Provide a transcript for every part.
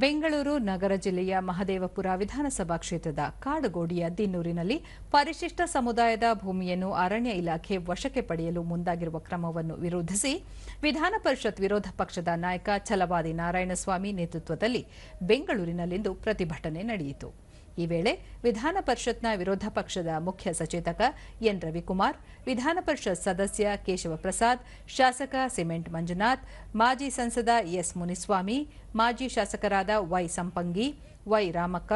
ಬೆಂಗಳೂರು ನಗರ ಜಿಲ್ಲೆಯ ಮಹದೇವಪುರ ವಿಧಾನಸಭಾ ಕ್ಷೇತ್ರದ ಕಾಡುಗೋಡಿಯ ದಿನ್ನೂರಿನಲ್ಲಿ ಪರಿಶಿಷ್ಟ ಸಮುದಾಯದ ಭೂಮಿಯನ್ನು ಅರಣ್ಯ ಇಲಾಖೆ ವಶಕ್ಕೆ ಪಡೆಯಲು ಮುಂದಾಗಿರುವ ಕ್ರಮವನ್ನು ವಿರೋಧಿಸಿ ವಿಧಾನ ಪರಿಷತ್ ವಿರೋಧ ಪಕ್ಷದ ನಾಯಕ ಛಲವಾದಿ ನಾರಾಯಣಸ್ವಾಮಿ ನೇತೃತ್ವದಲ್ಲಿ ಬೆಂಗಳೂರಿನಲ್ಲಿಂದು ಪ್ರತಿಭಟನೆ ನಡೆಯಿತು. ಈ ವೇಳೆ ವಿಧಾನ ಪರಿಷತ್ನ ವಿರೋಧ ಪಕ್ಷದ ಮುಖ್ಯ ಸಚೇತಕ ಎನ್ ರವಿಕುಮಾರ್, ವಿಧಾನ ಪರಿಷತ್ ಸದಸ್ಯ ಕೇಶವ ಪ್ರಸಾದ್, ಶಾಸಕ ಸಿಮೆಂಟ್ ಮಂಜುನಾಥ್, ಮಾಜಿ ಸಂಸದ ಎಸ್ ಮುನಿಸ್ವಾಮಿ, ಮಾಜಿ ಶಾಸಕರಾದ Y Sampangi, Y Ramakka,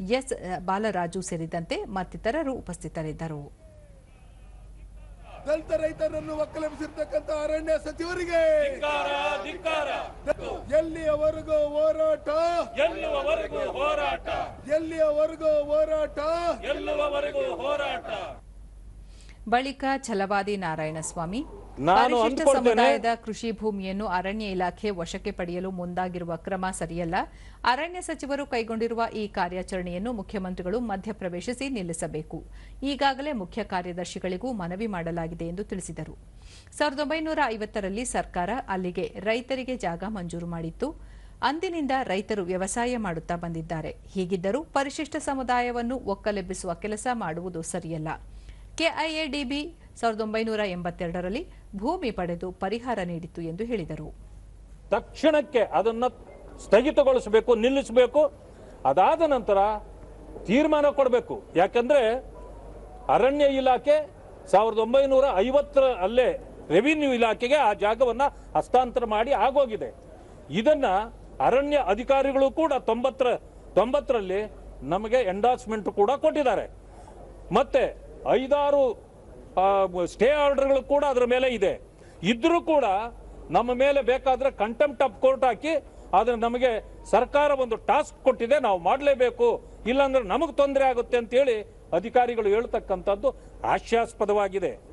S, Balaraju ಸೇರಿದಂತೆ ಮತ್ತಿತರರು ಉಪಸ್ಥಿತರಿದ್ದರು. ದಲಿತ ರೈತರನ್ನು ಒಕ್ಕಲೆಬ್ಬಿಸಿರ್ತಕ್ಕಂಥ ಅರಣ್ಯ ಸಚಿವರಿಗೆ ಎಲ್ಲಿಯವರೆಗೂ ಹೋರಾಟ? ಎಲ್ಲಿಯವರೆಗೂ ಹೋರಾಟ? ಎಲ್ಲಿಯವರೆಗೂ ಹೋರಾಟ? ಎಲ್ಲಿಯವರೆಗೂ ಹೋರಾಟ? ಬಳಿಕ ಛಲವಾದಿ ನಾರಾಯಣಸ್ವಾಮಿ ಪರಿಶಿಷ್ಟ ಸಮುದಾಯದ ಕೃಷಿ ಭೂಮಿಯನ್ನು ಅರಣ್ಯ ಇಲಾಖೆ ವಶಕ್ಕೆ ಪಡೆಯಲು ಮುಂದಾಗಿರುವ ಕ್ರಮ ಸರಿಯಲ್ಲ. ಅರಣ್ಯ ಸಚಿವರು ಕೈಗೊಂಡಿರುವ ಈ ಕಾರ್ಯಾಚರಣೆಯನ್ನು ಮುಖ್ಯಮಂತ್ರಿಗಳು ಮಧ್ಯಪ್ರವೇಶಿಸಿ ನಿಲ್ಲಿಸಬೇಕು. ಈಗಾಗಲೇ ಮುಖ್ಯ ಕಾರ್ಯದರ್ಶಿಗಳಿಗೂ ಮನವಿ ಮಾಡಲಾಗಿದೆ ಎಂದು ತಿಳಿಸಿದರು. ಸಾವಿರದ ಒಂಬೈನೂರ ಐವತ್ತರಲ್ಲಿ ಸರ್ಕಾರ ಅಲ್ಲಿಗೆ ರೈತರಿಗೆ ಜಾಗ ಮಂಜೂರು ಮಾಡಿತ್ತು. ಅಂದಿನಿಂದ ರೈತರು ವ್ಯವಸಾಯ ಮಾಡುತ್ತಾ ಬಂದಿದ್ದಾರೆ. ಹೀಗಿದ್ದರೂ ಪರಿಶಿಷ್ಟ ಸಮುದಾಯವನ್ನು ಒಕ್ಕಲೆಬ್ಬಿಸುವ ಕೆಲಸ ಮಾಡುವುದು ಸರಿಯಲ್ಲ. ಕೆಐಎಡಿಬಿ ಸಾವಿರದ ಒಂಬೈನೂರ ಎಂಬತ್ತೆರಡರಲ್ಲಿ ಭೂಮಿ ಪಡೆದು ಪರಿಹಾರ ನೀಡಿತು ಎಂದು ಹೇಳಿದರು. ತಕ್ಷಣಕ್ಕೆ ಅದನ್ನ ಸ್ಥಗಿತಗೊಳಿಸಬೇಕು, ನಿಲ್ಲಿಸಬೇಕು. ಅದಾದ ನಂತರ ತೀರ್ಮಾನ ಕೊಡಬೇಕು. ಯಾಕಂದ್ರೆ ಅರಣ್ಯ ಇಲಾಖೆ ಸಾವಿರದ ಒಂಬೈನೂರ ಐವತ್ತರ ಅಲ್ಲೇ ರೆವಿನ್ಯೂ ಇಲಾಖೆಗೆ ಆ ಜಾಗವನ್ನ ಹಸ್ತಾಂತರ ಮಾಡಿ ಆಗೋಗಿದೆ. ಇದನ್ನ ಅರಣ್ಯ ಅಧಿಕಾರಿಗಳು ಕೂಡ ತೊಂಬತ್ತರ, ತೊಂಬತ್ತರಲ್ಲಿ ನಮಗೆ ಎಂಡಾರ್ಸ್ಮೆಂಟ್ ಕೂಡ ಕೊಟ್ಟಿದ್ದಾರೆ. ಮತ್ತೆ ಐದಾರು ಸ್ಟೇ ಆರ್ಡರ್ಗಳು ಕೂಡ ಅದರ ಮೇಲೆ ಇದೆ. ಇದ್ರೂ ಕೂಡ ನಮ್ಮ ಮೇಲೆ ಬೇಕಾದ್ರೆ ಕಂಟೆಂಪ್ಟ್ ಆಫ್ ಕೋರ್ಟ್ ಹಾಕಿ ಆದ್ರೆ ನಮಗೆ ಸರ್ಕಾರ ಒಂದು ಟಾಸ್ಕ್ ಕೊಟ್ಟಿದೆ, ನಾವು ಮಾಡಲೇಬೇಕು. ಇಲ್ಲಾಂದ್ರೆ ನಮಗೆ ತೊಂದರೆ ಆಗುತ್ತೆ ಅಂತೇಳಿ ಅಧಿಕಾರಿಗಳು ಹೇಳ್ತಕ್ಕಂಥದ್ದು ಹಾಸ್ಯಾಸ್ಪದವಾಗಿದೆ.